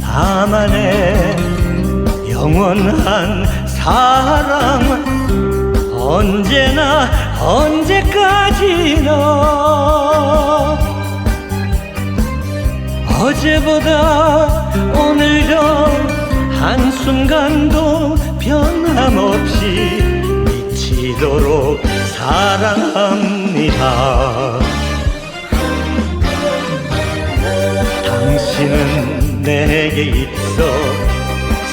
나만의 영원한 사랑 언제나 언제까지나 어제보다 오늘도 한순간도 변함없이 미치도록 사랑합니다 내게 있어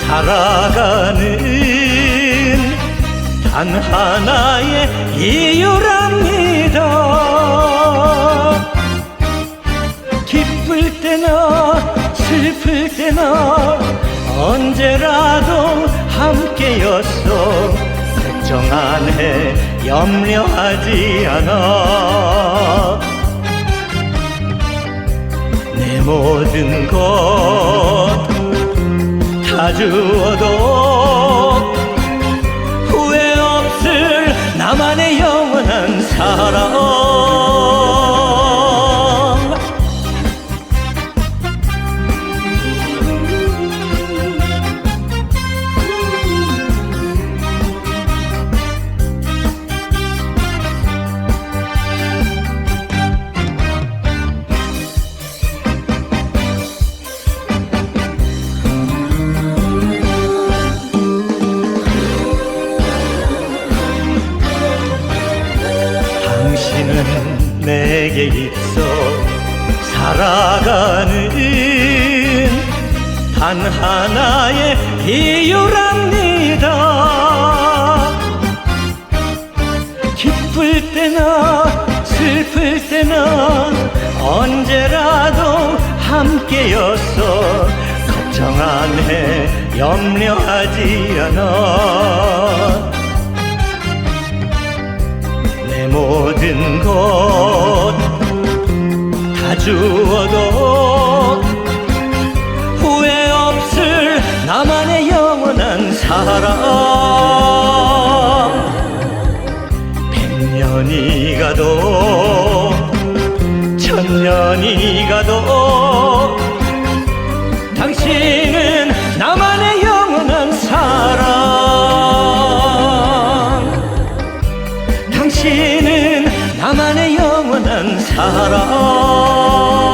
살아가는 단 하나의 이유랍니다. 기쁠 때나 슬플 때나 언제라도 함께였어. 걱정 안 해 염려하지 않아. 내 모든 것 다 주어도 내게 있어 살아가는 단 하나의 이유랍니다. 기쁠 때나 슬플 때나 언제라도 함께였어 걱정 안 해 염려하지 않아. 내 모든 것다 주어도 후회 없을 나만의 영원한 사랑. 백년이 가도 천년이 가도 당신은 나만의 영원한 사랑. 당신은 나만의 영원한 사랑.